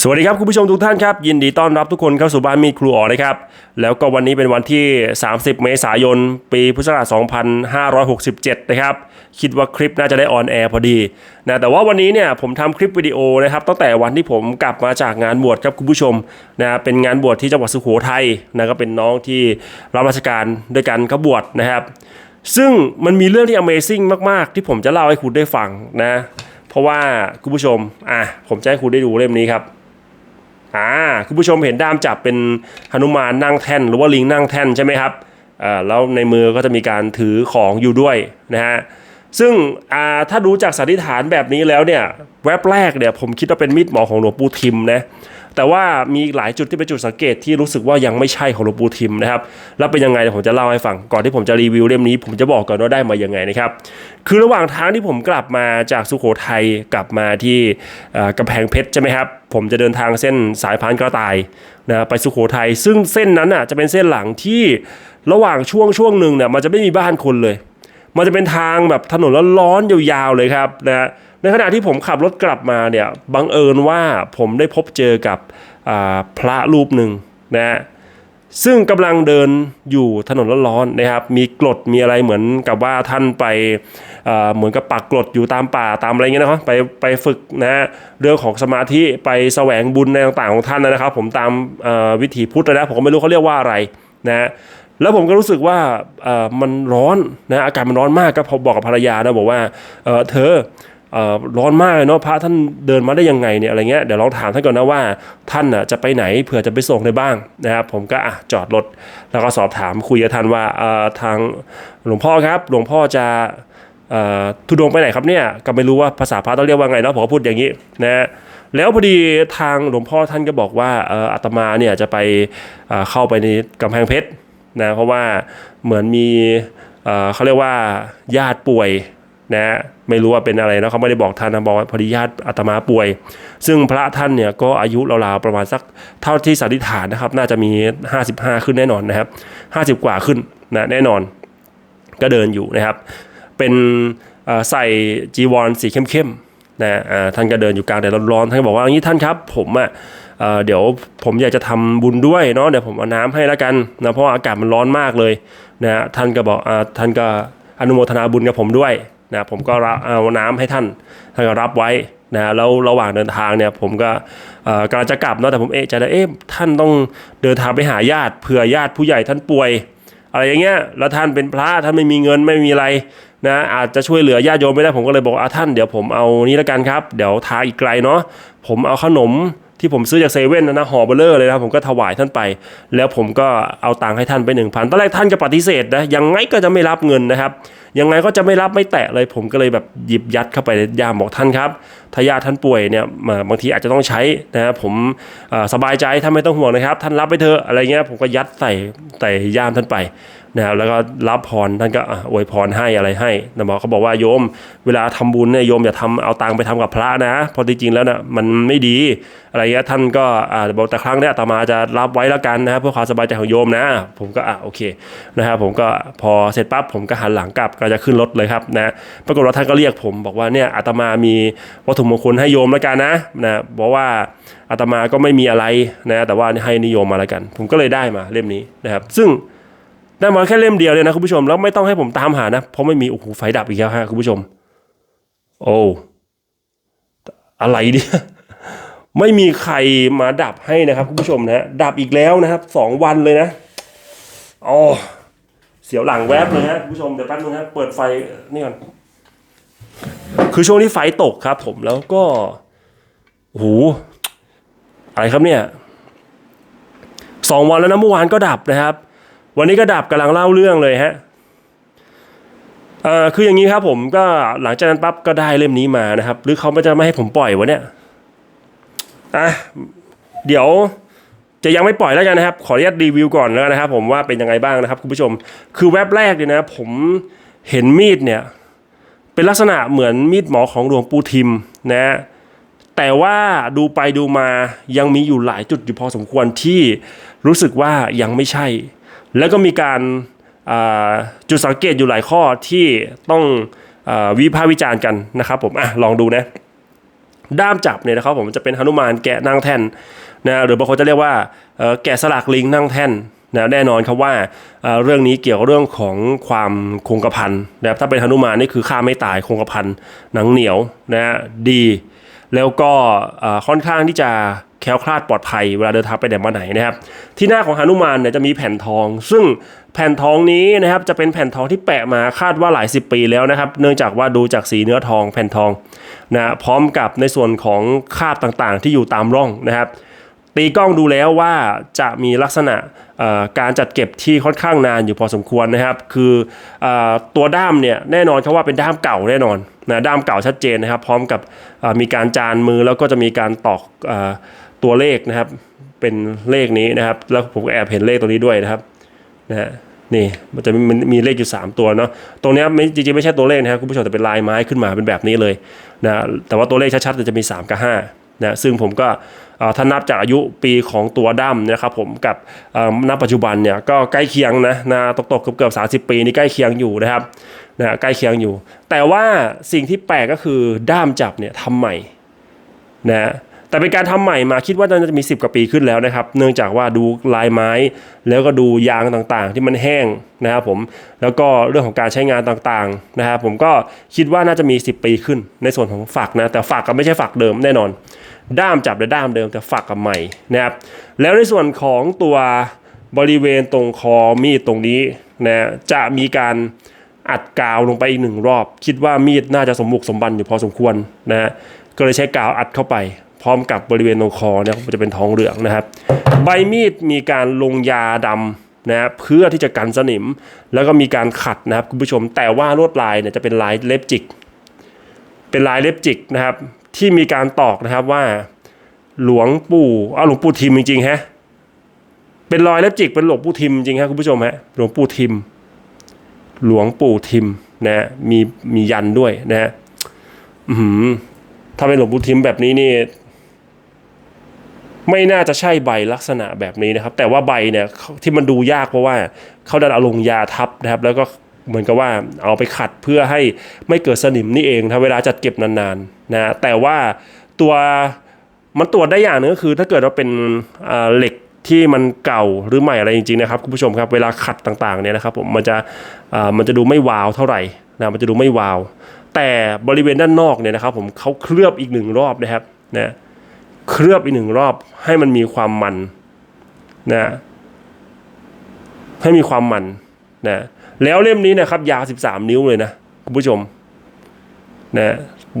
สวัสดีครับ คุณผู้ชมทุกท่านครับ ยินดีต้อนรับทุกคนเข้าสู่บ้านมีดครูอ๋อนะครับ แล้วก็วันนี้เป็นวันที่ 30 เมษายน ปีพุทธศักราช2567 นะครับ คิดว่าคลิปน่าจะได้ออนแอร์พอดีนะแต่ว่าวันนี้เนี่ยผมทำคลิปวิดีโอนะครับตั้งแต่วันที่ผมกลับมาจากงานบวชครับคุณผู้ชมนะเป็นงานบวชที่จังหวัดสุโขทัยนะก็เป็นน้องที่รับราชการด้วยกันก็บวชนะครับ ซึ่งมันมีเรื่องที่ Amazing มากๆ ที่ผมจะเล่าให้คุณได้ฟังนะเพราะว่าคุณผู้ชมอะผมจะให้คุณได้ดูเล่มนี้ครับ อ่าคุณผู้ชมเห็นด้ามจับเป็นหนุมานนั่งแท่น หรือว่าลิงนั่งแท่นใช่ไหมครับอ่าแล้วในมือก็จะมีการถือของอยู่ด้วยนะฮะซึ่งอ่าถ้าดูจากสันนิษฐานแบบนี้แล้วเนี่ยแวบแรกเนี่ยผมคิดว่าเป็นมีดหมอของหลวงปู่ทิมนะ แต่ว่ามีหลายจุดที่เป็นจุดสังเกตที่รู้สึกว่ายังไม่ใช่ของหลวงปู่ทิมนะครับแล้วเป็นยังไงผมจะเล่าให้ฟังก่อนที่ผมจะรีวิวเล่มนี้ ผมจะบอกก่อนว่าได้มายังไงนะครับคือระหว่างทางที่ผมกลับมาจากสุโขทัยกลับมาที่กำแพงเพชรใช่ไหมครับผมจะเดินทางเส้นสายพานกระต่ายนะไปสุโขทัยซึ่งเส้นนั้นอะจะเป็นเส้นหลังที่ระหว่างช่วงช่วงหนึ่งเนี่ยมันจะไม่มีบ้านคนเลย มันจะเป็นทางแบบถนนร้อนๆยาวๆเลยครับนะ ในขณะที่ผมขับรถกลับมาเนี่ยบังเอิญว่าผมได้พบเจอกับพระรูปหนึ่งนะซึ่งกำลังเดินอยู่ถนนร้อนๆนะครับ มีกรดมีอะไรเหมือนกับว่าท่านไปเหมือนกับปักกรดอยู่ตามป่าตามอะไรเงี้ยนะครับไปไปฝึกนะฮะเรื่องของสมาธิไปแสวงบุญในต่างๆของท่านนะครับ ผมตามวิถีพุทธนะผมก็ไม่รู้เขาเรียกว่าอะไรนะฮะแล้วผมก็รู้สึกว่ามันร้อนนะอากาศมันร้อนมากก็พอบอกกับภรรยานะบอกว่าเธอ ร้อนมากเลยเนาะพระท่านเดินมาได้ยังไงเนี่ยอะไรเงี้ยเดี๋ยวลองถามท่านก่อนนะว่าท่านน่ะจะไปไหนเผื่อจะไปส่งได้บ้างนะครับผมก็อะจอดรถแล้วก็สอบถามคุยกับท่านว่าทางหลวงพ่อครับ หลวงพ่อจะอทุดงไปไหนครับเนี่ยก็ไม่รู้ว่าภาษาพระต้องเรียกว่าไงเนาะผมก็พูดอย่างนี้นะแล้วพอดีทางหลวงพ่อท่านก็บอกว่าอาตมาเนี่ยจะไปเข้าไปในกำแพงเพชรนะเพราะว่าเหมือนมีเขาเรียกว่าญาติป่วย นะไม่รู้ว่าเป็นอะไรนะเขาไม่ได้บอกท่านนะบอกว่าพอดีญาติอาตมาป่วย ซึ่งพระท่านเนี่ยก็อายุราวๆประมาณสักเท่าที่สันนิษฐานนะครับ น่าจะมี 55 ขึ้นแน่นอนนะครับ 50 กว่าขึ้นนะแน่นอนก็เดินอยู่นะครับ เป็นใส่จีวรสีเข้มๆนะท่านก็เดินอยู่กลางแดดร้อนๆท่านก็บอกว่าอย่างนี้ท่านครับ ผมอะเอ่อเดี๋ยวผมอยากจะทำบุญด้วยเนาะเดี๋ยวผมเอาน้ำให้แล้วกันนะเพราะอากาศมันร้อนมากเลยนะท่านก็บอกอท่านก็อนุโมทนาบุญกับผมด้วย นะผมก็เอาน้ำให้ท่านท่านก็รับไว้นะแล้วระหว่างเดินทางเนี่ยผมก็กำลังจะกลับเนาะแต่ผมเอ๊ะใจแล้วเอ๊ะท่านต้องเดินทางไปหาญาติเผื่อญาติผู้ใหญ่ท่านป่วย อะไรอย่างเงี้ยแล้วท่านเป็นพระท่านไม่มีเงินไม่มีอะไรนะอาจจะช่วยเหลือญาติโยมไม่ได้ผมก็เลยบอกอะท่านเดี๋ยวผมเอานี้แล้วกันครับ เดี๋ยวทางอีกไกลเนาะผมเอาขนม ที่ผมซื้อจากเซเว่นนะนะห่อเบลเลอร์เลยนะผมก็ถวายท่านไป แล้วผมก็เอาตังค์ให้ท่านไปหนึ่งพันตอนแรกท่านก็ปฏิเสธนะยังไงก็จะไม่รับเงินนะครับ ยังไงก็จะไม่รับไม่แตะเลย ผมก็เลยแบบหยิบยัดเข้าไปในยามบอกท่านครับถ้าญาติท่านป่วยเนี่ยมาบางทีอาจจะต้องใช้นะครับผมสบายใจท่านไม่ต้องห่วงนะครับ ท่านรับไปเถอะอะไรเงี้ยผมก็ยัดใส่ใส่ย่ามท่านไป นะครับแล้วก็รับพรท่านก็อวยพรให้อะไรให้นะบอกเขาบอกว่าโยม เวลาทำบุญเนี่ยโยมอย่าทำเอาตังค์ไปทำกับพระนะเพราะจริงๆแล้วนะมันไม่ดีอะไรเงี้ยท่านก็อ่าบอกแต่ครั้งเนี้ยอาตมาจะรับไว้แล้วกันนะครับเพื่อความสบายใจของโยมนะ ผมก็อะโอเคนะครับผมก็พอเสร็จปั๊บผมก็หันหลังกลับก็จะขึ้นรถเลยครับนะปรากฏว่าท่านก็เรียกผมบอกว่าเนี่ยอาตมามีวัตถุมงคลให้โยมแล้วกันนะนะบอกว่าอาตมาก็ไม่มีอะไรนะแต่ว่าให้นิยมมาแล้วกัน ผมก็เลยได้มาเล่มนี้นะครับ ซึ่ง ได้มาแค่เล่มเดียวเลยนะคุณผู้ชมแล้วไม่ต้องให้ผมตามหานะ เพราะไม่มีโอ้โหไฟดับอีกแล้วฮะคุณผู้ชม โอ้อะไรเนี่ยไม่มีใครมาดับให้นะครับคุณผู้ชมนะดับอีกแล้วนะครับสองวันเลยนะอ๋อเสียวหลังแวบเลยฮะคุณผู้ชมเดี๋ยวแป๊บนึงฮะเปิดไฟนี่ก่อนคือช่วงที่ไฟตกครับ ผมแล้วก็โอ้โหอะไรครับเนี่ยสองวันแล้วนะเมื่อวานก็ดับนะครับ วันนี้ก็ดับกำลังเล่าเรื่องเลยฮะอ่อคืออย่างนี้ครับผมก็หลังจากนั้นปั๊บก็ได้เล่มนี้มานะครับ หรือเขาไม่จะไม่ให้ผมปล่อยวะเนี่ยอะเดี๋ยวจะยังไม่ปล่อยแล้วกันนะครับ ขออนุญาตรีวิวก่อนแล้วนนะครับ ผมว่าเป็นยังไงบ้างนะครับคุณผู้ชม คือแว็บแรกเนี่ยนะ ผมเห็นมีดเนี่ย เป็นลักษณะเหมือนมีดหมอของหลวงปู่ทิมนะแต่ว่าดูไปดูมายังมีอยู่หลายจุดอยู่พอสมควรที่รู้สึกว่ายังไม่ใช่ แล้วก็มีการาจุดสังเกตอยู่หลายข้อที่ต้องอวิพากษ์วิจารณ์กันนะครับผมอะลองดูนะด้ามจับเนี่ยนะครับผมจะเป็นหนุมานแกะนั่งแท่นนะหรือบางคนจะเรียกว่าแกะสลักลิงนั่งแท่นนะแน่นอนครับว่าเอ่อเรื่องนี้เกี่ยวกับเรื่องของความคงกระพันนะครับถ้าเป็นหนุมานนี่คือฆ่าไม่ตายคงกระพันหนังเหนียวนะฮะดี แล้วก็ค่อนข้างที่จะ แคล้วคลาดปลอดภัยเวลาเดินทางไปไหนมาไหนนะครับ ที่หน้าของหนุมานเนี่ยจะมีแผ่นทอง ซึ่งแผ่นทองนี้นะครับจะเป็นแผ่นทองที่แปะมาคาดว่าหลายสิบปีแล้วนะครับ เนื่องจากว่าดูจากสีเนื้อทองแผ่นทองนะพร้อมกับในส่วนของคาบต่างๆ ที่อยู่ตามร่องนะครับ ตีกล้องดูแล้วว่าจะมีลักษณะการจัดเก็บที่ค่อนข้างนานอยู่พอสมควรนะครับ คืออตัวด้ามเนี่ยแน่นอนเขาว่าเป็นด้ามเก่าแน่นอนนะด้ามเก่าชัดเจนนะครับ พร้อมกับมีการจานมือแล้วก็จะมีการตอกอ ตัวเลขนะครับ เป็นเลขนี้นะครับ แล้วผมก็แอบเห็นเลขตัวนี้ด้วยนะครับนะฮะนี่มันจะมันมีเลขอยู่ 3 ตัวเนาะตรงนี้ไม่จริงๆไม่ใช่ตัวเลขนะครับคุณผู้ชมแต่เป็นลายไม้ขึ้นมาเป็นแบบนี้เลยนะแต่ว่าตัวเลขชัดๆจะมี 3 กับ5นะซึ่งผมก็อ่อถ้านับจากอายุปีของตัวดั้มนะครับผมกับเอ่อณปัจจุบันเนี่ยก็ใกล้เคียงนะนะตกๆเกือบๆ30 ปีนี่ใกล้เคียงอยู่นะครับนะใกล้เคียงอยู่ แต่ว่าสิ่งที่แปลกก็คือด้ามจับเนี่ยทำใหม่นะ แต่เป็นการทำใหม่มาคิดว่าน่าจะมี 10กว่าปีขึ้นแล้วนะครับ เนื่องจากว่าดูลายไม้ แล้วก็ดูยางต่างๆ ที่มันแห้งนะครับผมแล้วก็เรื่องของการใช้งานต่างๆนะครับผมก็คิดว่าน่าจะมี 10 ปีขึ้นในส่วนของฝักนะแต่ฝักก็ไม่ใช่ฝักเดิมแน่นอน ด้ามจับและด้ามเดิมแต่ฝักกับใหม่นะครับแล้วในส่วนของตัวบริเวณตรงคอมีดตรงนี้นะจะมีการอัดกาวลงไปอีกหนึ่งรอบ คิดว่ามีดน่าจะสมบุกสมบันอยู่พอสมควรนะฮะก็เลยใช้กาวอัดเข้าไป พร้อมกับบริเวณตรงคอเนี่ยจะเป็นทองเหลืองนะครับ ใบมีดมีการลงยาดำนะเพื่อที่จะกันสนิม แล้วก็มีการขัดนะครับคุณผู้ชมแต่ว่าลวดลายเนี่ยจะเป็นลายเล็บจิก เป็นลายเล็บจิกนะครับ ที่มีการตอกนะครับว่า หลวงปู่เอาหลวงปู่ทิมจริงๆฮะเป็นรอยเล็บจิกเป็นหลวงปู่ทิมจริงครับคุณผู้ชมฮะหลวงปู่ทิม หลวงปู่ทิมนะฮะมีมียันด้วยนะฮะถ้าเป็นหลวงปู่ทิมแบบนี้นี่ ไม่น่าจะใช่ใบลักษณะแบบนี้นะครับ แต่ว่าใบเนี่ยที่มันดูยากเพราะว่าเขาดันเอาลงยาทับนะครับ แล้วก็เหมือนกับว่าเอาไปขัดเพื่อให้ไม่เกิดสนิมนี่เองถ้าเวลาจัดเก็บนานๆนะแต่ว่าตัวมันตรวจได้อย่างนึงก็คือถ้าเกิดว่าเป็นเหล็กที่มันเก่าหรือใหม่อะไรจริงๆนะครับคุณผู้ชมครับเวลาขัดต่างๆเนี่ยนะครับผมมันจะมันจะดูไม่วาวเท่าไหร่นะมันจะดูไม่วาว แต่บริเวณด้านนอกเนี่ยนะครับผมเขาเคลือบอีกหนึ่งรอบนะครับนะ เคลือบอีกหนึ่งรอบให้มันมีความมันนะให้มีความมันนะแล้วเล่มนี้นะครับ ยาว 13 นิ้วเลยนะคุณผู้ชมนะ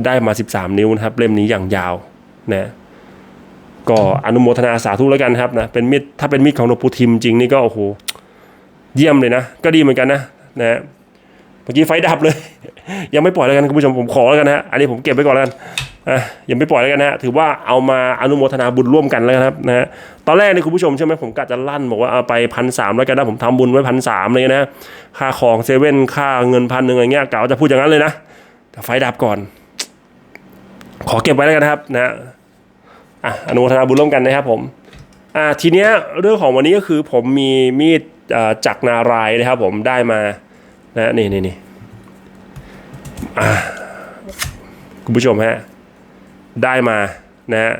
ได้มา 13 นิ้วนะครับ เล่มนี้อย่างยาวนะก็อนุโมทนาสาธุแล้วกันครับนะเป็นมีดถ้าเป็นมีดของหลวงปู่ทิมจริงนี่ก็โอ้โหเยี่ยมเลยนะ ก็ดีเหมือนกันนะนะ เมื่อกี้ไฟดับเลย ยังไม่ปล่อยแล้วกันคุณผู้ชมผมขอแล้วกันนะฮะอันนี้ผมเก็บไว้ก่อนแล้วกันอะยังไม่ปล่อยแล้วกันนะฮะถือว่าเอามาอนุโมทนาบุญร่วมกันแล้วนะครับนะฮะตอนแรกนี่คุณผู้ชมใช่ไหมผมกะจะลั่นบอกว่าเอาไปพันสามแล้วกันนะผมทำบุญไว้พันสามเลยนะค่าของเซเว่นค่าเงินพันหนึ่งอะไรเงี้ยกะว่าจะพูดอย่างนั้นเลยนะแต่ไฟดับก่อน ขอเก็บไว้แล้วกันนะครับนะฮะอะอนุโมทนาบุญร่วมกันนะครับผมอ่าทีเนี้ยเรื่องของวันนี้ก็คือผมมีมีดจักรนารายนะครับผมได้มานะนี่นี่นี่ คุณผู้ชมฮะ ได้มานะฮะ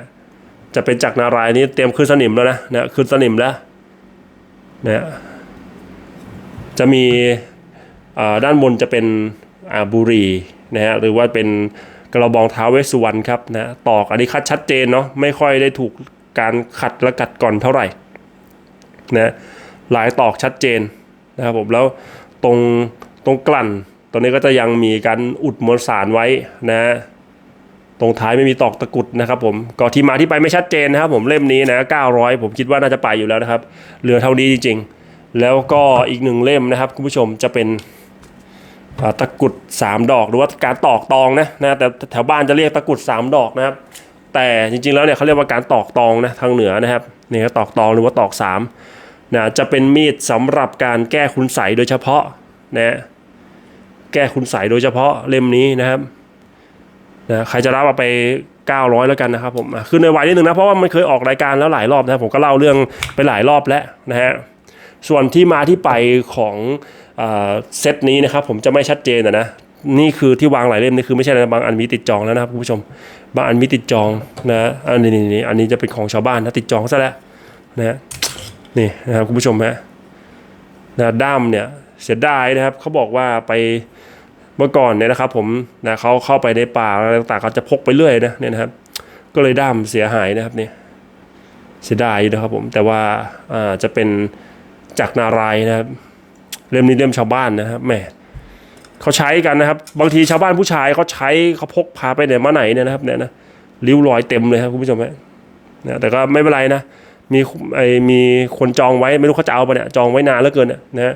จะเป็นจักรนารายณ์นี้เตรียมขึ้นสนิมแล้วนะนะขึ้นสนิมแล้วนะจะมีด้านบนจะเป็นอาบุรีนะฮะหรือว่าเป็นกระบองเท้าเวสสุวรรณครับนะตอกอันนี้คัดชัดเจนเนาะไม่ค่อยได้ถูกการขัดและกัดก่อนเท่าไหร่นะลายตอกชัดเจนนะครับผมแล้วตรงตรงกลั่น ตรงนี้ก็จะยังมีการอุดมวลสารไว้นะ ตรงท้ายไม่มีตอกตะกุดนะครับผม ก็ที่มาที่ไปไม่ชัดเจนนะครับผมเล่มนี้นะ 900 ผมคิดว่าน่าจะไปอยู่แล้วนะครับ เหลือเท่านี้จริง ๆ แล้วก็อีกหนึ่งเล่มนะครับคุณผู้ชมจะเป็นตะกุด 3 ดอกหรือว่าการตอกตองนะนะแต่แถวบ้านจะเรียกตะกุด 3 ดอกนะครับ แต่จริงๆแล้วเนี่ยเขาเรียกว่าการตอกตองนะทางเหนือนะครับนี่ก็ตอกตองหรือว่าตอก3นะจะเป็นมีดสำหรับการแก้คุณใสโดยเฉพาะนะ แก้คุณใสโดยเฉพาะเล่มนี้นะครับนะใครจะรับเอาไป 900 แล้วกันนะครับผมอะขึ้นในไวนิดนึงนะเพราะว่ามันเคยออกรายการแล้วหลายรอบนะผมก็เล่าเรื่องไปหลายรอบแล้วนะฮะส่วนที่มาที่ไปของเซตนี้นะครับผมจะไม่ชัดเจนอะนะนี่คือที่วางหลายเล่มนี่คือไม่ใช่อะบางอันมีติดจองแล้วนะครับคุณผู้ชม บางอันมีติดจองนะอันนี้นี่อันนี้จะเป็นของชาวบ้านนะติดจองซะแล้วนะฮะนี่นะครับคุณผู้ชมฮะนะด้ามเนี่ยเสียดายนะครับเขาบอกว่าไป เมื่อก่อนเนี่ยนะครับผมนะเขาเข้าไปในป่าอะไรต่างๆเขาจะพกไปเรื่อยนะเนี่ยนะครับ ก็เลยด้ามเสียหายนะครับเนี่ยเสียดายนะครับผมแต่ว่าอ่าจะเป็นจากนารายนะครับเล่มนี้เล่มชาวบ้านนะครับแหมเขาใช้กันนะครับ บางทีชาวบ้านผู้ชายเขาใช้เขาพกพาไปไหนมาไหนเนี่ยนะครับเนี่ยนะริ้วรอยเต็มเลยครับคุณผู้ชมฮะนะแต่ก็ไม่เป็นไรนะมีไอมีคนจองไว้ไม่รู้เขาจะเอาไปเนี่ยจองไว้นานแล้วเกินน่ะนะ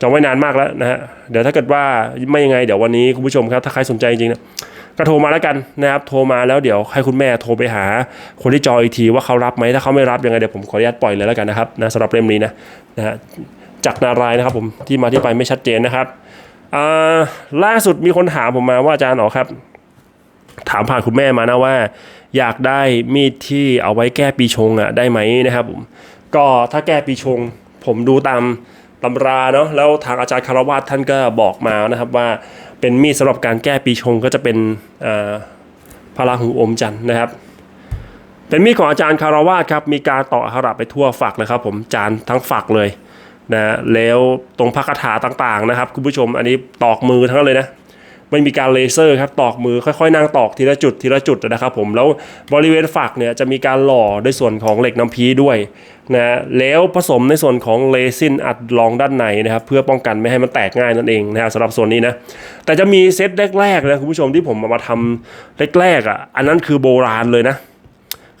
จองไว้นานมากแล้วนะฮะเดี๋ยวถ้าเกิดว่าไม่ยังไงเดี๋ยววันนี้คุณผู้ชมครับถ้าใครสนใจจริงๆนะก็โทรมาแล้วกันนะครับโทรมาแล้วเดี๋ยวให้คุณแม่โทรไปหา คนที่จองอีกทีว่าเขารับไหมถ้าเขาไม่รับยังไงเดี๋ยวผมขออนุญาตปล่อยเลยแล้วกันนะครับนะสำหรับเล่มนี้นะนะฮะจากนารายนะครับผมที่มาที่ไปไม่ชัดเจนนะครับอ่าล่าสุดมีคนถามผมมาว่าอาจารย์อ๋อครับ ถามผ่านคุณแม่มานะว่า อยากได้มีดที่เอาไว้แก้ปีชงอะได้ไหมนะครับผมก็ถ้าแก้ปีชง ผมดูตาม ตำราเนาะแล้วทางอาจารย์คารวาสท่านก็บอกมานะครับว่าเป็นมีดสำหรับการแก้ปีชงก็จะเป็นพระราหูอมจันนะครับ เป็นมีดของอาจารย์คารวาสครับมีการต่ออักขระไปทั่วฝักเลยครับผมจานทั้งฝักเลยนะแล้วตรงพระคาถาต่างๆนะครับคุณผู้ชมอันนี้ตอกมือทั้งเลยนะไม่มีการเลเซอร์ครับตอกมือค่อยๆ นั่งตอกทีละจุดทีละจุดนะครับผมแล้วบริเวณฝักเนี่ยจะมีการหล่อด้วยส่วนของเหล็กน้ำพีด้วย นะแล้วผสมในส่วนของเลซินอัดรองด้านในนะครับ เพื่อป้องกันไม่ให้มันแตกง่ายนั่นเองนะครับสำหรับส่วนนี้นะ แต่จะมีเซตแรกๆนะคุณผู้ชมที่ผมมาทำแรกๆอะอันนั้นคือโบราณเลยนะ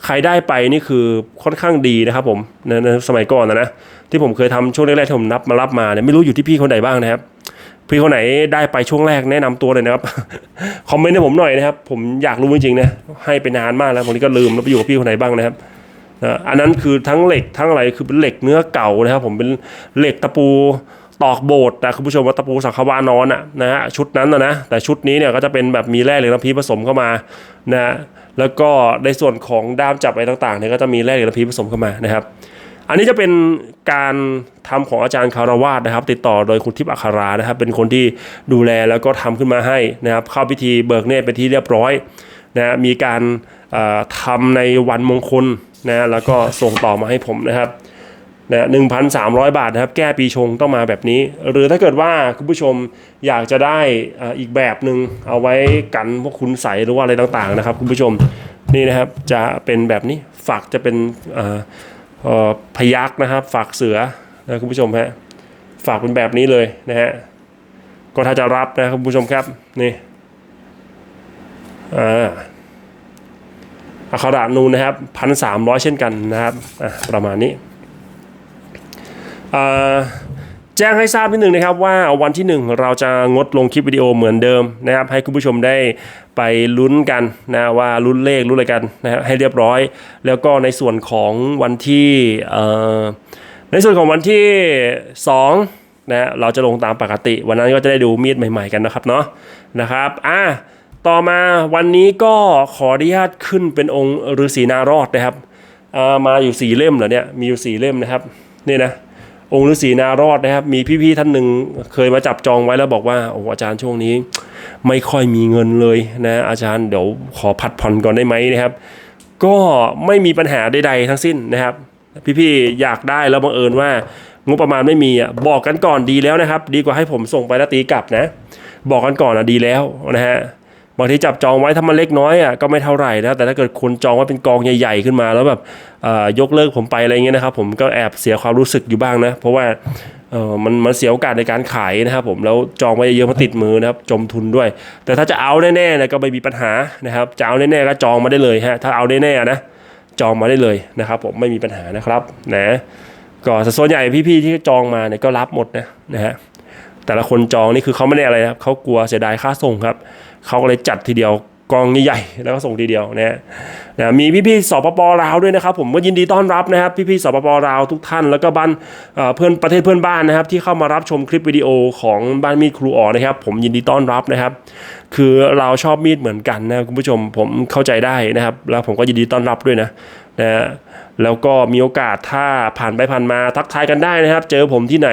ใครได้ไปนี่คือค่อนข้างดีนะครับผมในสมัยก่อนนะนะที่ผมเคยทำช่วงแรกๆที่ผมนับมารับมาเนี่ยไม่รู้อยู่ที่พี่คนไหนบ้างนะครับ พี่คนไหนได้ไปช่วงแรกแนะนำตัวเลยนะครับคอมเมนต์ให้ผมหน่อยนะครับ ผมอยากรู้จริงๆนะให้ไปนานมากแล้วบางทีก็ลืมแล้วไปอยู่กับพี่คนไหนบ้างนะครับ นะอันนั้นคือทั้งเหล็กทั้งอะไรคือเป็นเหล็กเนื้อเก่านะครับ ผมเป็นเหล็กตะปูตอกโบสถ์นะคุณผู้ชมว่าตะปูสังขวานอนอะนะฮะชุดนั้นนะนะแต่ชุดนี้เนี่ยก็จะเป็นแบบมีแร่เหล็กน้ำพีผสมเข้ามานะแล้วก็ในส่วนของด้ามจับอะไรต่างๆเนี่ยก็จะมีแร่เหล็กน้ำพีผสมเข้ามานะครับ อันนี้จะเป็นการทำของอาจารย์คารวาสนะครับ ติดต่อโดยคุณทิพย์อัครานะครับ เป็นคนที่ดูแลแล้วก็ทำขึ้นมาให้นะครับเข้าพิธีเบิกเนตรเป็นที่เรียบร้อยนะมีการเอ่อทำในวันมงคล นะแล้วก็ส่งต่อมาให้ผมนะครับนะหนึ่งพันสามร้อยบาทนะครับ แก้ปีชงต้องมาแบบนี้ หรือถ้าเกิดว่าคุณผู้ชมอยากจะได้อีกแบบหนึ่งเอาไว้กันพวกคุณใสหรือว่าอะไรต่างๆนะครับ คุณผู้ชมนี่นะครับจะเป็นแบบนี้ฝักจะเป็นพยักนะครับฝากเสือนะคุณผู้ชมฮะฝากเป็นแบบนี้เลยนะฮะก็ถ้าจะรับนะครับคุณผู้ชมครับนี่อ่า อัครานูนนะครับพันสามร้อยเช่นกันนะครับประมาณนี้แจ้งให้ทราบนิดหนึ่งนะครับว่าวันที่หนึ่งเราจะงดลงคลิปวิดีโอเหมือนเดิมนะครับ ให้คุณผู้ชมได้ไปลุ้นกันนะว่าลุ้นเลขลุ้นอะไรกันนะครับให้เรียบร้อย แล้วก็ในส่วนของวันที่ในส่วนของวันที่ 2นะเราจะลงตามปกติ วันนั้นก็จะได้ดูมีดใหม่ ๆกันนะครับเนาะนะครับอะ ต่อมาวันนี้ก็ขออนุญาตขึ้นเป็นองค์ฤาษีนารอดนะครับามาอยู่สี่เล่มเหรอเนี่ยมีอยู่สี่เล่มนะครับนี่นะองค์ฤาษีนารอดนะครับ มีพี่ๆท่านหนึ่งเคยมาจับจองไว้แล้วบอกว่าโอ้อาจารย์ช่วงนี้ ไม่ค่อยมีเงินเลยนะอาจารย์เดี๋ยวขอผัดผ่อนก่อนได้ไหมนะครับ ก็ไม่มีปัญหาใดๆทั้งสิ้นนะครับ พี่ๆอยากได้แล้วบังเอิญว่างบประมาณไม่มีอะบอกกันก่อนดีแล้วนะครับ ดีกว่าให้ผมส่งไปแล้วตีกลับนะ บอกกันก่อนอะดีแล้วนะฮะ บางทีจับจองไว้ถ้ามันเล็กน้อยอะก็ไม่เท่าไหร่นะแต่ถ้าเกิดคนจองไว้เป็นกองใหญ่ ๆ ขึ้นมา แล้วแบบยกเลิกผมไปอะไรเงี้ยนะครับ ผมก็แอบเสียความรู้สึกอยู่บ้างนะ เพราะว่าเออมันมันเสียโอกาสในการขายนะครับผมแล้วจองไว้เยอะมาติดมือนะครับจมทุนด้วย แต่ถ้าจะเอาแน่ๆนะก็ไม่มีปัญหานะครับจะเอาแน่ๆก็จองมาได้เลยฮะถ้าเอาแน่ๆนะจองมาได้เลยนะครับผมไม่มีปัญหานะครับนะก็ส่วนใหญ่พี่ๆที่จองมาเนี่ยก็รับหมดนะนะฮะแต่ละคนจองนี่คือเขาไม่ได้อะไรครับเขากลัวเสียดายค่าส่งครับ เขาก็เลยจัดทีเดียวกองใหญ่ๆแล้วก็ส่งทีเดียวนะนะมีพี่ๆสปปลาวด้วยนะครับ ผมก็ยินดีต้อนรับนะครับ พี่ๆสปปลาวทุกท่าน แล้วก็บ้านเเพื่อนประเทศเพื่อนบ้านนะครับ ที่เข้ามารับชมคลิปวิดีโอของบ้านมีดครูอ๋อนะครับ ผมยินดีต้อนรับนะครับ คือเราชอบมีดเหมือนกันนะคุณผู้ชมผมเข้าใจได้นะครับ แล้วผมก็ยินดีต้อนรับด้วยนะ นะฮะแล้วก็มีโอกาสถ้าผ่านไปผ่านมาทักทายกันได้นะครับ เจอผมที่ไหน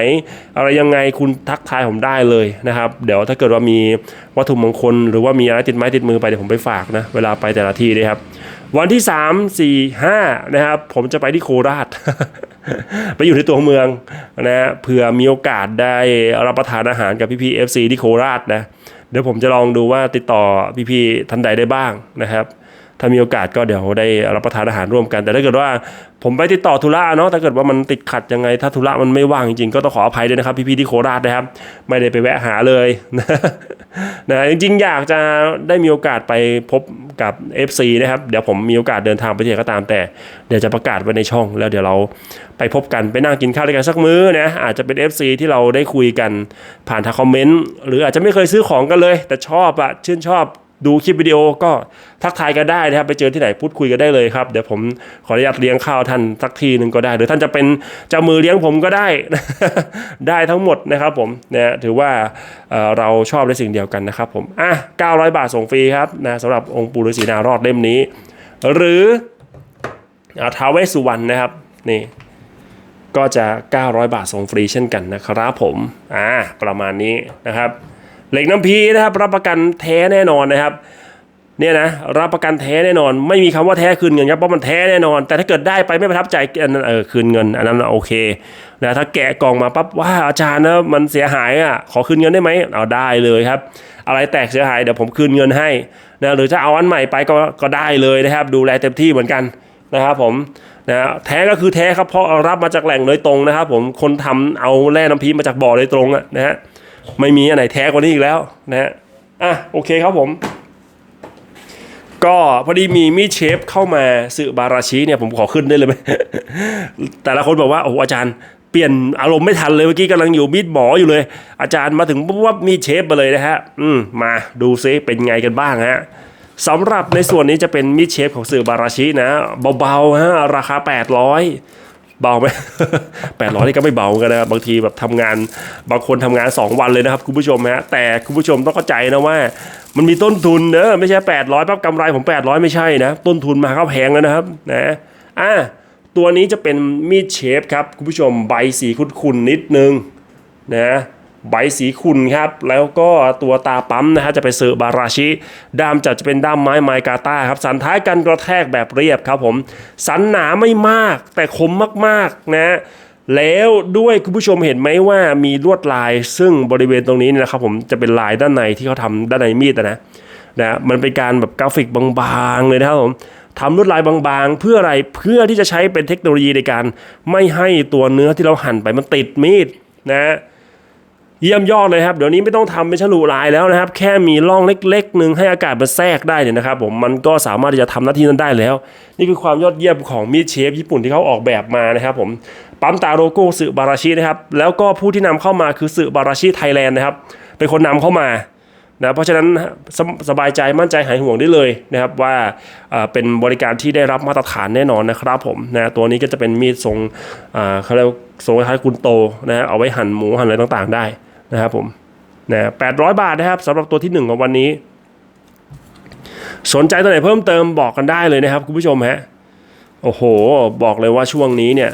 อะไรยังไงคุณทักทายผมได้เลยนะครับ เดี๋ยวถ้าเกิดว่ามีวัตถุมงคล หรือว่ามีอะไรติดไม้ติดมือไปเดี๋ยวผมไปฝากนะเวลาไปแต่ละที่นะครับ วันที่ 3 4 5นะครับผมจะไปที่โคราช ไปอยู่ในตัวเมืองนะฮะเผื่อมีโอกาสได้รับประทานอาหารกับพี่พีเอฟซีที่โคราชนะเดี๋ยวผมจะลองดูว่าติดต่อพี่ๆท่านใดได้บ้างนะครับ ถ้ามีโอกาสก็เดี๋ยวได้รับประทานอาหารร่วมกัน แต่ถ้าเกิดว่าผมไปติดต่อธุระเนาะถ้าเกิดว่ามันติดขัดยังไง ถ้าธุระมันไม่ว่างจริงๆก็ต้องขออภัยด้วยนะครับ พี่ๆที่โคราชนะครับ ไม่ได้ไปแวะหาเลยนะจริงๆ อยากจะได้มีโอกาสไปพบกับ FC นะครับ เดี๋ยวผมมีโอกาสเดินทางไปที่ไหนก็ตามแต่ เดี๋ยวจะประกาศไว้ในช่อง แล้วเดี๋ยวเราไปพบกันไปนั่งกินข้าวด้วยกันสักมื้อนะอาจจะเป็น FC ที่เราได้คุยกันผ่านทางคอมเมนต์หรืออาจจะไม่เคยซื้อของกันเลย แต่ชอบอะชื่นชอบ ดูคลิปวิดีโอก็ทักทายกันได้นะครับ ไปเจอที่ไหนพูดคุยกันได้เลยครับ เดี๋ยวผมขออนุญาตเลี้ยงข้าวท่านสักทีหนึ่งก็ได้ หรือท่านจะเป็นเจ้ามือเลี้ยงผมก็ได้ ได้ทั้งหมดนะครับผมนะถือว่าเเราชอบในสิ่งเดียวกันนะครับผมอะ900 บาทส่งฟรีครับนะสำหรับองค์ปู่ฤาษีนารอดเล่มนี้ หรืออาท้าวเวสสุวรรณนะครับนี่ก็จะ 900 บาทส่งฟรีเช่นกันนะครับผมอ่าประมาณนี้นะครับ เหล็กน้ำพีนะครับ รับประกันแท้แน่นอนนะครับเนี่ยนะรับประกันแท้แน่นอน ไม่มีคำว่าแท้คืนเงินครับเพราะมันแท้แน่นอน แต่ถ้าเกิดได้ไปไม่ประทับใจอันนั้นเออคืนเงิน อันนั้นโอเคนะถ้าแกะกล่องมาปั๊บว่าอาจารย์นะมันเสียหายอะขอคืนเงินได้ไหมเอาได้เลยครับ อะไรแตกเสียหายเดี๋ยวผมคืนเงินให้นะหรือจะเอาอันใหม่ไปก็ก็ได้เลยนะครับ ดูแลเต็มที่เหมือนกันนะครับผมนะแท้ก็คือแท้ครับเพราะรับมาจากแหล่งโดยตรงนะครับ ผมคนทำเอาแร่น้ำพีมาจากบ่อโดยตรงอะนะฮะ ไม่มีอันไหนแท้กว่านี้อีกแล้วนะฮะอะโอเคครับผม ก็พอดีมีมีดเชฟเข้ามาสื่อบาราชิเนี่ยผมขอขึ้นได้เลยไหมแต่ละคนบอกว่าโอ้อาจารย์เปลี่ยนอารมณ์ไม่ทันเลยเมื่อกี้กำลังอยู่มีดหมออยู่เลย อาจารย์มาถึงปุ๊บว่ามีดเชฟมาเลยนะฮะอืมมาดูซิเป็นไงกันบ้างฮะสำหรับในส่วนนี้จะเป็นมีดเชฟของสื่อบาราชินะเบาๆฮะราคา 800 เบาไหมแปดร้อยนี่ก็ไม่เบากันนะครับบางทีแบบทำงานบางคนทำงาน 2 วันเลยนะครับคุณผู้ชมฮะแต่คุณผู้ชมต้องเข้าใจนะว่า มันมีต้นทุนเนอะไม่ใช่ 800ปั๊บกำไรผม 800 ไม่ใช่นะ ต้นทุนมาก็แพงแล้วนะครับนะอะตัวนี้จะเป็นมีดเชฟครับคุณผู้ชมใบสีขุ่นๆนิดนึงนะ ใบสีขุ่นครับ แล้วก็ตัวตาปั๊มนะฮะจะไปเซอร์บาราชิ ด้ามจัดจะเป็นด้ามไม้ไมกาต้าครับ สันท้ายกันกระแทกแบบเรียบครับผม สันหนาไม่มากแต่คมมากๆนะแล้วด้วยคุณผู้ชมเห็นไหมว่ามีลวดลายซึ่งบริเวณตรงนี้นะครับผมจะเป็นลายด้านในที่เขาทำด้านในมีดอะนะนะมันเป็นการแบบกราฟิกบางๆเลยนะครับผมทำลวดลายบางๆ เพื่ออะไรเพื่อที่จะใช้เป็นเทคโนโลยีในการ ไม่ให้ตัวเนื้อที่เราหั่นไปมันติดมีดนะ เยี่ยมยอดเลยครับ เดี๋ยวนี้ไม่ต้องทำเป็นฉลุลายแล้วนะครับ แค่มีร่องเล็กๆหนึ่งให้อากาศมันแทรกได้เนี่ยนะครับผมมันก็สามารถที่จะทำหน้าที่นั้นได้แล้ว นี่คือความยอดเยี่ยมของมีดเชฟญี่ปุ่นที่เขาออกแบบมานะครับผมปั๊มตาโลโก้สึบาราชินะครับแล้วก็ผู้ที่นำเข้ามาคือสึบาราชิไทยแลนด์นะครับเป็นคนนำเข้ามานะเพราะฉะนั้นสบสบายใจมั่นใจหายห่วงได้เลยนะครับว่าเป็นบริการที่ได้รับมาตรฐานแน่นอนนะครับผมนะตัวนี้ก็จะเป็นมีดทรงเขาเรียกทรงคล้ายๆกุนโตนะฮะเอาไว้หั่นหมูหั่นอะไรต่างๆ ได้ นะครับผมนะแปดร้อยบาทนะครับสำหรับตัวที่หนึ่งของวันนี้ สนใจตัวไหนเพิ่มเติมบอกกันได้เลยนะครับคุณผู้ชมฮะโอ้โห บอกเลยว่าช่วงนี้เนี่ย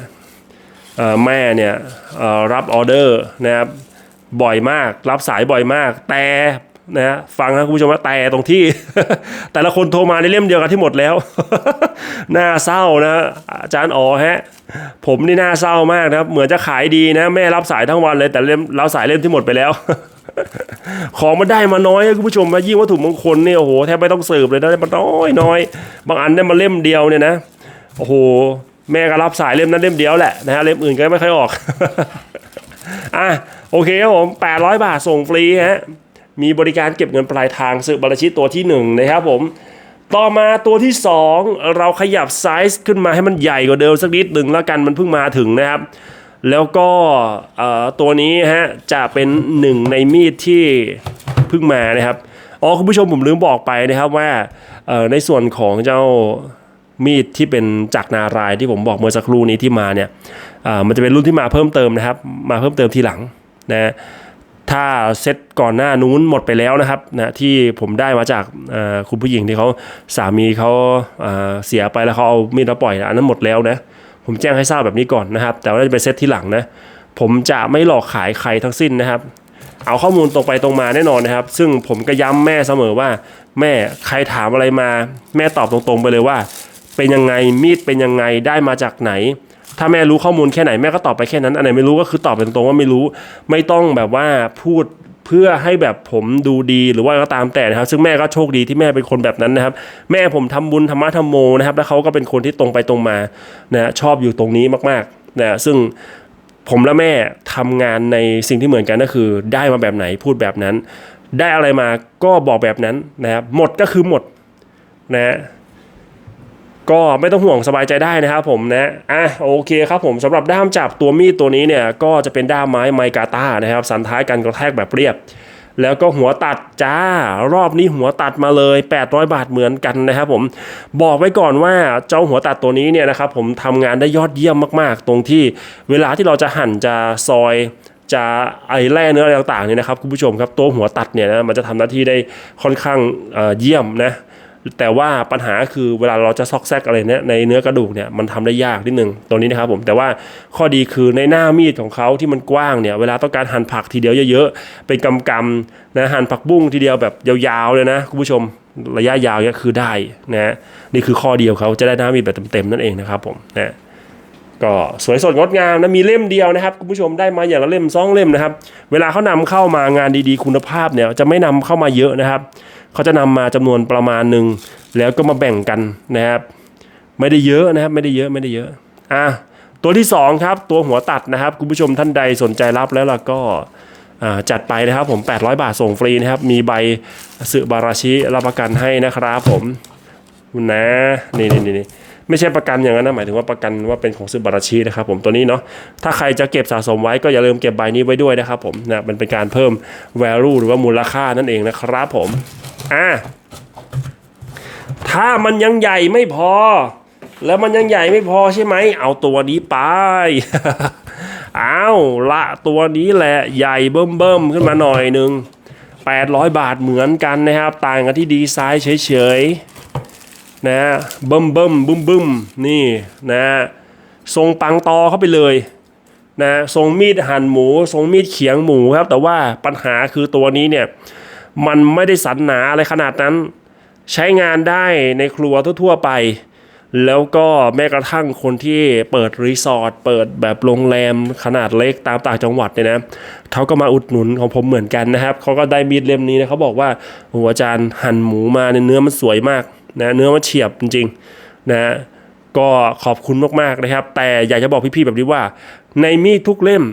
แม่เนี่ยรับออเดอร์นะครับบ่อยมาก รับสายบ่อยมาก แต่ นะฮะฟังนะคุณผู้ชมว่าแต่ตรงที่ แต่ละคนโทรมาในเล่มเดียวกันที่หมดแล้ว น่าเศร้านะอาจารย์อ๋อฮะ ผมนี่น่าเศร้ามากนะครับ เหมือนจะขายดีนะแม่รับสายทั้งวันเลยแต่เล่มเราสายเล่มที่หมดไปแล้ว ของมันได้มาน้อยคุณผู้ชมมายิ่งวัตถุมงคลเนี่ยโอ้โหแทบไม่ต้องสืบเลยนะได้มาน้อยน้อยบางอันได้มาเล่มเดียวเนี่ยนะโอ้โหแม่ก็รับสายเล่มนั้นเล่มเดียวแหละนะฮะเล่มอื่นก็ไม่ค่อยออกอะโอเคครับผม800 บาทส่งฟรีฮะ มีบริการเก็บเงินปลายทางซื้อบาราชิตตัวที่หนึ่งนะครับผมต่อมาตัวที่ 2 เราขยับไซส์ขึ้นมาให้มันใหญ่กว่าเดิมสักนิดหนึ่งแล้วกันมันเพิ่งมาถึงนะครับ แล้วก็ตัวนี้ฮะจะเป็นหนึ่งในมีดที่เพิ่งมานะครับอ๋อคุณผู้ชมผมลืมบอกไปนะครับว่าในส่วนของเจ้ามีดที่เป็นจากนารายที่ผมบอกเมื่อสักครู่นี้ที่มาเนี่ยมันจะเป็นรุ่นที่มาเพิ่มเติมนะครับ มาเพิ่มเติมทีหลังนะ ถ้าเซตก่อนหน้านู้นหมดไปแล้วนะครับนะที่ผมได้มาจากคุณผู้หญิงที่เขาสามีเขาเสียไปแล้วเขาเอามีดมาปล่อยนะอันนั้นหมดแล้วนะผมแจ้งให้ทราบแบบนี้ก่อนนะครับ แต่ว่าน่าจะเป็นเซตที่หลังนะผมจะไม่หลอกขายใครทั้งสิ้นนะครับ เอาข้อมูลตรงไปตรงมาแน่นอนนะครับ ซึ่งผมก็ย้ำแม่เสมอว่า แม่ใครถามอะไรมา แม่ตอบตรงๆไปเลยว่า เป็นยังไงมีดเป็นยังไงได้มาจากไหน ถ้าแม่รู้ข้อมูลแค่ไหนแม่ก็ตอบไปแค่นั้นอันไหนไม่รู้ก็คือตอบไปตรงๆว่าไม่รู้ ไม่ต้องแบบว่าพูดเพื่อให้แบบผมดูดีหรือว่าก็ตามแต่นะครับ ซึ่งแม่ก็โชคดีที่แม่เป็นคนแบบนั้นนะครับ แม่ผมทำบุญธรรมะธรรมโมนะครับ แล้วเขาก็เป็นคนที่ตรงไปตรงมานะชอบอยู่ตรงนี้มากๆนะซึ่งผมและแม่ทำงานในสิ่งที่เหมือนกันก็คือ ได้มาแบบไหนพูดแบบนั้น ได้อะไรมาก็บอกแบบนั้นนะครับหมดก็คือหมดนะฮะ ก็ไม่ต้องห่วงสบายใจได้นะครับผมนะอะโอเคครับผมสำหรับด้ามจับตัวมีดตัวนี้เนี่ยก็จะเป็นด้ามไม้ไมกาตานะครับสันท้ายกันกระแทกแบบเรียบ แล้วก็หัวตัดจ้ารอบนี้หัวตัดมาเลย 800 บาทเหมือนกันนะครับผมบอกไว้ก่อนว่าเจ้าหัวตัดตัวนี้เนี่ยนะครับผมทำงานได้ยอดเยี่ยมมากๆ ตรงที่เวลาที่เราจะหั่นจะซอยจะไอแร่เนื้ออะไรต่างๆเนี่ยนะครับคุณผู้ชมครับตัวหัวตัดเนี่ยนะมันจะทำหน้าที่ได้ค่อนข้างเยี่ยมนะ แต่ว่าปัญหาคือเวลาเราจะซอกแซกอะไรเนี่ยในเนื้อกระดูกเนี่ยมันทำได้ยากนิดนึงตรงนี้นะครับผมแต่ว่าข้อดีคือในหน้ามีดของเขาที่มันกว้างเนี่ยเวลาต้องการหั่นผักทีเดียวเยอะๆเป็นกำๆนะหั่นผักบุ้งทีเดียวแบบยาวๆเลยนะคุณผู้ชมระยะยาวเนี่ยคือได้นะนี่คือข้อเดียวเขาจะได้หน้ามีดแบบเต็มๆนั่นเองนะครับผมนะก็สวยสดงดงามนะมีเล่มเดียวนะครับคุณผู้ชมได้มาอย่างละเล่มสองเล่มนะครับ เวลาเขานำเข้ามางานดีๆ คุณภาพเนี่ยจะไม่นำเข้ามาเยอะนะครับ เขาจะนำมาจำนวนประมาณหนึ่งแล้วก็มาแบ่งกันนะครับ ไม่ได้เยอะนะครับ ไม่ได้เยอะไม่ได้เยอะอะตัวที่สองครับตัวหัวตัดนะครับคุณผู้ชมท่านใดสนใจรับแล้วล่ะก็จัดไปนะครับผม 800 บาทส่งฟรีนะครับ มีใบสึบาราชิรับประกันให้นะครับผมนะนี่นี่นี่ไม่ใช่ประกันอย่างนั้นนะหมายถึงว่าประกันว่าเป็นของซึบาราชินะครับผมตัวนี้เนาะถ้าใครจะเก็บสะสมไว้ก็อย่าลืมเก็บใบนี้ไว้ด้วยนะครับผมนะมันเป็นการเพิ่ม value หรือว่ามูลค่านั่นเองนะครับผม อะถ้ามันยังใหญ่ไม่พอ แล้วมันยังใหญ่ไม่พอใช่ไหม เอาตัวนี้ไป เอาละตัวนี้แหละใหญ่เบิ่มๆขึ้นมาหน่อยหนึ่ง800 บาทเหมือนกันนะครับ ต่างกันที่ดีไซน์เฉยๆนะเบิ่มเบิ่มบึ้มบึ้มนี่นะทรงปังตอเข้าไปเลยนะทรงมีดหั่นหมู ทรงมีดเขียงหมูครับ แต่ว่าปัญหาคือตัวนี้เนี่ย มันไม่ได้สันหนาอะไรขนาดนั้น ใช้งานได้ในครัวทั่วๆไป แล้วก็แม้กระทั่งคนที่เปิดรีสอร์ทเปิดแบบโรงแรมขนาดเล็กตามต่างจังหวัดเนี่ยนะเขาก็มาอุดหนุนของผมเหมือนกันนะครับเขาก็ได้มีดเล่มนี้นะเขาบอกว่าโอ้โหอาจารย์หั่นหมูมาเนี่ยเนื้อมันสวยมากนะเนื้อมันเฉียบจริงๆนะก็ขอบคุณมากๆนะครับ แต่อยากจะบอกพี่ๆแบบนี้ว่า ในมีดทุกเล่ม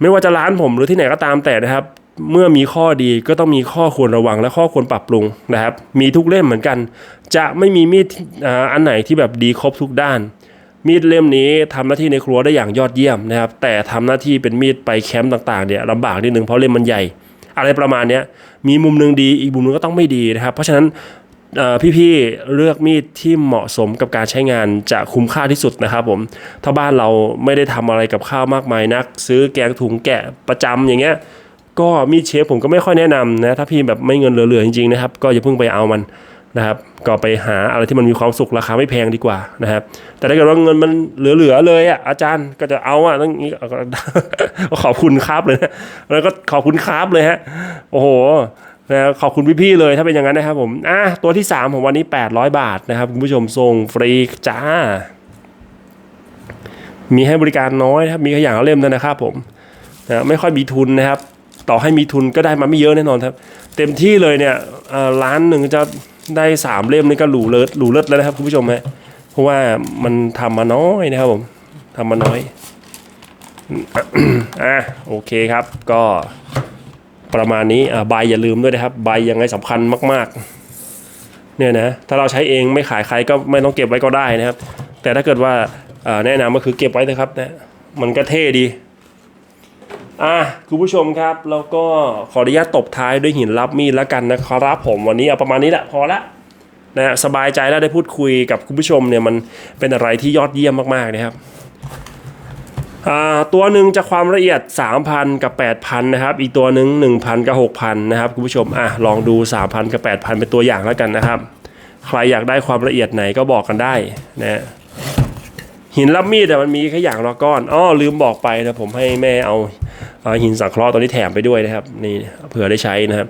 ไม่ว่าจะร้านผมหรือที่ไหนก็ตามแต่นะครับ เมื่อมีข้อดีก็ต้องมีข้อควรระวังและข้อควรปรับปรุงนะครับ มีทุกเล่มเหมือนกัน จะไม่มีมีดอันไหนที่แบบดีครบทุกด้าน มีดเล่มนี้ทำหน้าที่ในครัวได้อย่างยอดเยี่ยมนะครับ แต่ทำหน้าที่เป็นมีดไปแคมป์ต่างๆเนี่ยลำบากนิดนึงเพราะเล่มมันใหญ่ อะไรประมาณนี้มีมุมหนึงดีอีกมุมนึงก็ต้องไม่ดีนะครับ เพราะฉะนั้นพี่ๆ เลือกมีดที่เหมาะสมกับการใช้งานจะคุ้มค่าที่สุดนะครับผม ถ้าบ้านเราไม่ได้ทำอะไรกับข้าวมากมายนัก ซื้อแกงถุงแกะประจำอย่างเงี้ย ก็มีเชฟผมก็ไม่ค่อยแนะนำนะถ้าพี่แบบไม่เงินเหลือๆจริงๆนะครับก็อย่าเพิ่งไปเอามันนะครับก็ไปหาอะไรที่มันมีความสุขราคาไม่แพงดีกว่านะครับ แต่ถ้าเกิดว่าเงินมันเหลือๆเลยอะอาจารย์ก็จะเอาอะต้องนี้ก็ขอบคุณครับเลยนะแล้วก็ขอบคุณครับเลยฮะโอ้โหนะขอบคุณพี่ๆเลยถ้าเป็นอย่างนั้นนะครับผมอะตัวที่ 3 ของวันนี้ 800 บาทนะครับคุณผู้ชมส่งฟรีจ้า มีให้บริการน้อยนะครับมีแค่อย่างละเล่มนั้นนะครับผมนะไม่ค่อยมีทุนนะครับ ต่อให้มีทุนก็ได้มาไม่เยอะแน่นอนครับ เต็มที่เลยเนี่ยเอ่อล้านหนึ่งจะได้สามเล่มนี่ก็หรูเลิศหรูเลิศแล้วนะครับคุณผู้ชมฮะเพราะว่ามันทำมาน้อยนะครับผมทำมาน้อยอะโอเคครับ ก็ประมาณนี้อะใบอย่าลืมด้วยนะครับ ใบยังไงสำคัญมาก ๆ เนี่ยนะถ้าเราใช้เองไม่ขายใครก็ไม่ต้องเก็บไว้ก็ได้นะครับ แต่ถ้าเกิดว่าแนะนำก็คือเก็บไว้นะครับนะมันก็เท่ดี อะคุณผู้ชมครับ แล้วก็ขออนุญาตตบท้ายด้วยหินรับมีดแล้วกันนะครับผมวันนี้เอาประมาณนี้แหละพอละนะฮะสบายใจแล้วได้พูดคุยกับคุณผู้ชมเนี่ยมันเป็นอะไรที่ยอดเยี่ยมมากๆนะครับอ่าตัวหนึ่งจะความละเอียด 3,000 กับ 8,000 นะครับ อีกตัวหนึ่ง1,000 กับ 6,000 นะครับคุณผู้ชมอะลองดู 3,000 กับ 8,000 เป็นตัวอย่างแล้วกันนะครับ ใครอยากได้ความละเอียดไหนก็บอกกันได้นะ หินรับมีดแต่มันมีแค่อย่างละก้อนอ้อลืมบอกไปนะผมให้แม่เอาเอาหินสังเคราะห์ตัวนี้แถมไปด้วยนะครับ นี่เผื่อได้ใช้นะครับ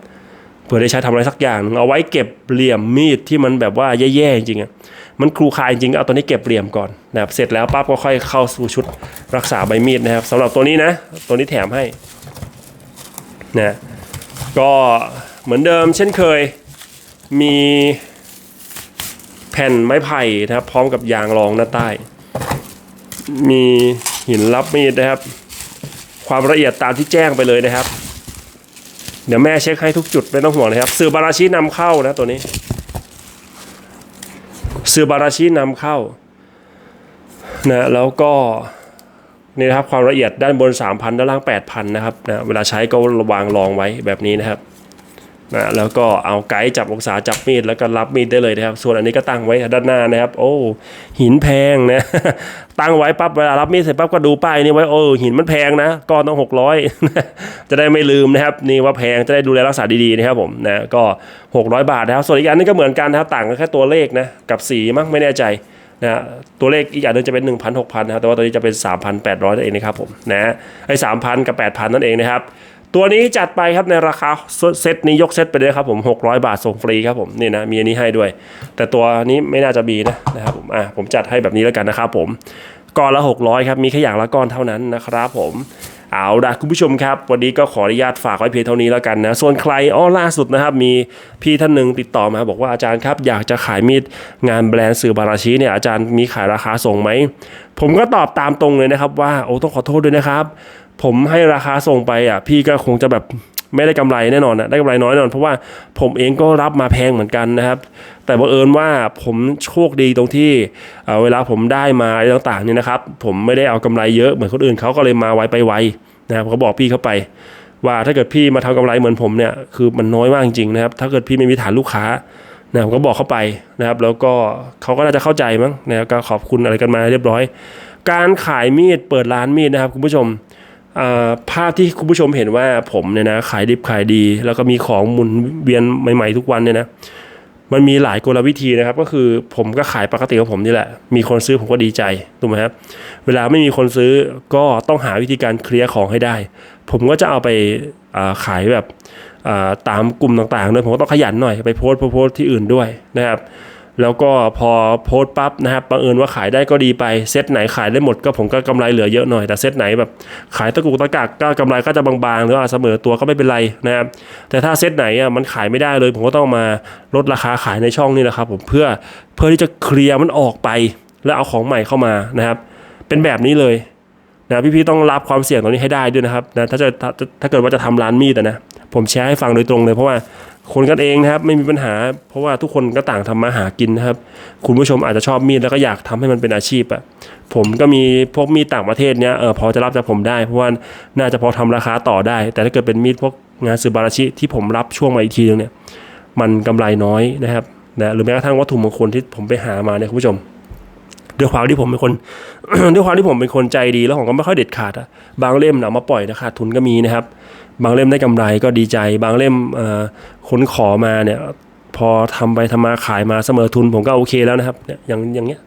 เผื่อได้ใช้ทำอะไรสักอย่างเอาไว้เก็บเหลี่ยมมีดที่มันแบบว่าแย่ๆจริงๆอะมันครูคายจริงเอาตัวนี้เก็บเหลี่ยมก่อนนะครับเสร็จแล้วปั๊บก็ค่อยเข้าสู่ชุดรักษาใบมีดนะครับสำหรับตัวนี้นะ ตัวนี้แถมให้นะก็เหมือนเดิมเช่นเคยมีแผ่นไม้ไผ่นะครับ พร้อมกับยางรองหน้าใต้ มีหินรับมีดนะครับ ความละเอียดตามที่แจ้งไปเลยนะครับ เดี๋ยวแม่เช็คให้ทุกจุดไม่ต้องห่วงนะครับสื่อบาราชินำเข้านะตัวนี้สื่อบาราชินำเข้านะแล้วก็นี่นะครับความละเอียดด้านบน 3,000 ด้านล่าง 8,000 นะครับนะเวลาใช้ก็ระวางรองไว้แบบนี้นะครับ นะแล้วก็เอาไกด์จับองศาจับมีดแล้วก็รับมีดได้เลยนะครับ ส่วนอันนี้ก็ตั้งไว้ด้านหน้านะครับ โอ้ หินแพงนะ ตั้งไว้ปั๊บเวลารับมีดเสร็จปั๊บก็ดูป้ายนี่ไว้โอ้หินมันแพงนะก้อนต้อง 600 จะได้ไม่ลืมนะครับ นี่ว่าแพงจะได้ดูแลรักษาดีๆนะครับผมนะก็ 600 บาทนะครับส่วนอีกอันนึงก็เหมือนกันนะครับต่างกันแค่ตัวเลขนะกับสีมั้งไม่แน่ใจนะตัวเลขอีกอันนึงจะเป็น 1,000 6,000นะครับแต่ว่าตัวนี้จะเป็น 3,800นั่นเองนะครับผมนะไอ้3,000กับ 8,000 นั่นเองนะครับ ตัวนี้จัดไปครับในราคาเซตนี้ยกเซตไปเลยครับผม 600 บาทส่งฟรีครับผมนี่นะมีอันนี้ให้ด้วย แต่ตัวนี้ไม่น่าจะมีนะนะครับผมอะผมจัดให้แบบนี้แล้วกันนะครับผมก้อนละ 600ครับมีแค่อย่างละก้อนเท่านั้นนะครับผมเอาละคุณผู้ชมครับ วันนี้ก็ขออนุญาตฝากไว้เพียงเท่านี้แล้วกันนะ ส่วนใครอ้อล่าสุดนะครับ มีพี่ท่านหนึ่งติดต่อมาบอกว่าอาจารย์ครับ อยากจะขายมีดงานแบรนด์สื่อบาราชีเนี่ยอาจารย์มีขายราคาส่งไหม ผมก็ตอบตามตรงเลยนะครับว่าโอ้ต้องขอโทษด้วยนะครับ ผมให้ราคาส่งไปอะพี่ก็คงจะแบบไม่ได้กำไรแน่นอนนะได้กำไรน้อยแน่นอนเพราะว่าผมเองก็รับมาแพงเหมือนกันนะครับ แต่บังเอิญว่าผมโชคดีตรงที่เเวลาผมได้มาอะไรต่างๆเนี่ยนะครับ ผมไม่ได้เอากำไรเยอะเหมือนคนอื่นเขาก็เลยมาไวไปไวนะครับเขาบอกพี่เขาไป ว่าถ้าเกิดพี่มาทำกำไรเหมือนผมเนี่ยคือมันน้อยมากจริงๆนะครับ ถ้าเกิดพี่ไม่มีฐานลูกค้านะผมก็บอกเขาไปนะครับ แล้วก็เขาก็น่าจะเข้าใจมั้งนะก็ขอบคุณอะไรกันมาเรียบร้อย การขายมีดเปิดร้านมีดนะครับคุณผู้ชม ภาพที่คุณผู้ชมเห็นว่าผมเนี่ยนะขายดิบขายดี แล้วก็มีของหมุนเวียนใหม่ ๆ ทุกวันเนี่ยนะมันมีหลายกลวิธีนะครับ ก็คือผมก็ขายปกติของผมนี่แหละ มีคนซื้อผมก็ดีใจถูกไหมครับเวลาไม่มีคนซื้อก็ต้องหาวิธีการเคลียร์ของให้ได้ ผมก็จะเอาไปาขายแบบาตามกลุ่มต่างๆด้วยผมก็ต้องขยันหน่อยไปโพสต์โพสต์ที่อื่นด้วยนะครับ แล้วก็พอโพสต์ปั๊บนะครับบังเอิญว่าขายได้ก็ดีไปเซตไหนขายได้หมดก็ผมก็กำไรเหลือเยอะหน่อยแต่เซตไหนแบบขายตะกุกตะกักก็กำไรก็จะบางๆ หรือว่าเสมอตัวก็ไม่เป็นไรนะครับแต่ถ้าเซตไหนอะมันขายไม่ได้เลย ผมก็ต้องมาลดราคาขายในช่องนี่แหละครับผมเพื่อเพื่อที่จะเคลียร์มันออกไป แล้วเอาของใหม่เข้ามานะครับ เป็นแบบนี้เลยนะพี่ๆต้องรับความเสี่ยงตรงนี้ให้ได้ด้วยนะครับนะถ้าจะถ้าถ้าเกิดว่าจะทำร้านมีดนะผมแชร์ให้ฟังโดยตรงเลยเพราะว่าคนกันเองนะครับไม่มีปัญหา เพราะว่าทุกคนก็ต่างทำมาหากินนะครับ คุณผู้ชมอาจจะชอบมีดแล้วก็อยากทำให้มันเป็นอาชีพอะผมก็มีพวกมีดต่างประเทศเนี้ยเออพอจะรับจากผมได้เพราะว่าน่าจะพอทำราคาต่อได้ แต่ถ้าเกิดเป็นมีดพวกงานสืบาราชิที่ผมรับช่วงมาอีกทีนึงเนี่ยมันกำไรน้อยนะครับนะหรือแม้กระทั่งวัตถุมงคลที่ผมไปหามาเนี่ยคุณผู้ชมด้วยความที่ผมเป็นคนด้วยความที่ผมเป็นคนใจดีแล้วผมก็ไม่ค่อยเด็ดขาดอะบางเล่มเอามาปล่อยนะขาดทุนก็มีนะครับ บางเล่มได้กำไรก็ดีใจ บางเล่มเอ่อคนขอมาเนี่ยพอทำไปทำมาขายมาเสมอทุนผมก็โอเคแล้วนะครับเนี่ยอย่างอย่างเงี้ย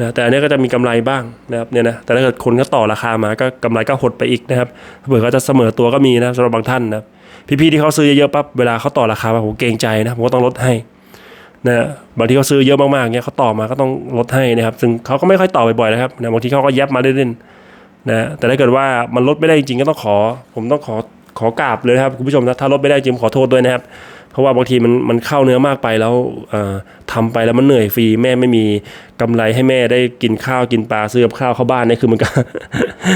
นะแต่อันนี้ก็จะมีกำไรบ้างนะครับเนี่ยนะแต่ถ้าเกิดคนก็ต่อราคามาก็กำไรก็หดไปอีกนะครับเผื่อเขาจะเสมอตัวก็มีนะสำหรับบางท่านนะพี่ๆที่เขาซื้อเยอะๆปั๊บเวลาเขาต่อราคามาผมเกรงใจนะผมก็ต้องลดให้นะบางทีเขาซื้อเยอะมากๆเนี่ยเขาต่อมาก็ต้องลดให้นะครับ ซึ่งเขาก็ไม่ค่อยต่อบ่อยๆนะครับนะบางทีเขาก็แยบมาเล่นๆนะแต่ถ้าเกิดว่ามันลดไม่ได้จริงๆก็ต้องขอ ผมต้องขอ ขอกราบเลยนะครับคุณผู้ชมนะถ้าลดไม่ได้จริงขอโทษด้วยนะครับ เพราะว่าบางทีมันมันเข้าเนื้อมากไปแล้วเอ่อทำไปแล้วมันเหนื่อยฟรีแม่ไม่มีกำไรให้แม่ได้กินข้าวกินปลาซื้อกับข้าวเข้าบ้านนี่คือมันก็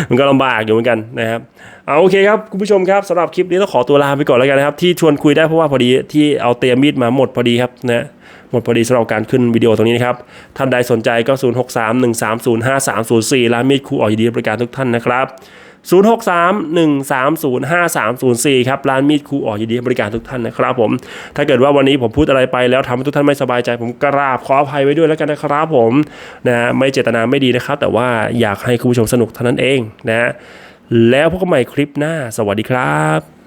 มันก็ลำบากอยู่เหมือนกันนะครับเอาโอเคครับคุณผู้ชมครับสำหรับคลิปนี้ต้องขอตัวลาไปก่อนแล้วกันนะครับ ที่ชวนคุยได้เพราะว่าพอดีที่เอาเตรียมมีดมาหมดพอดีครับนะหมดพอดีสำหรับการขึ้นวิดีโอตรงนี้นะครับ ท่านใดสนใจก็ 0 6 3 1 3 0 5 3 0 4 ร้านมีดครูออกยินดีบริการทุกท่านนะครับ 0 6 3 1 3 0 5 3 0 4 ครับร้านมีดครูอ๋อยินดีบริการทุกท่านนะครับผม ถ้าเกิดว่าวันนี้ผมพูดอะไรไปแล้วทำให้ทุกท่านไม่สบายใจ ผมกราบขออภัยไว้ด้วยแล้วกันนะครับผมนะไม่เจตนาไม่ดีนะครับ แต่ว่าอยากให้คุณผู้ชมสนุกเท่านั้นเองนะแล้วพบกันใหม่คลิปหน้า สวัสดีครับ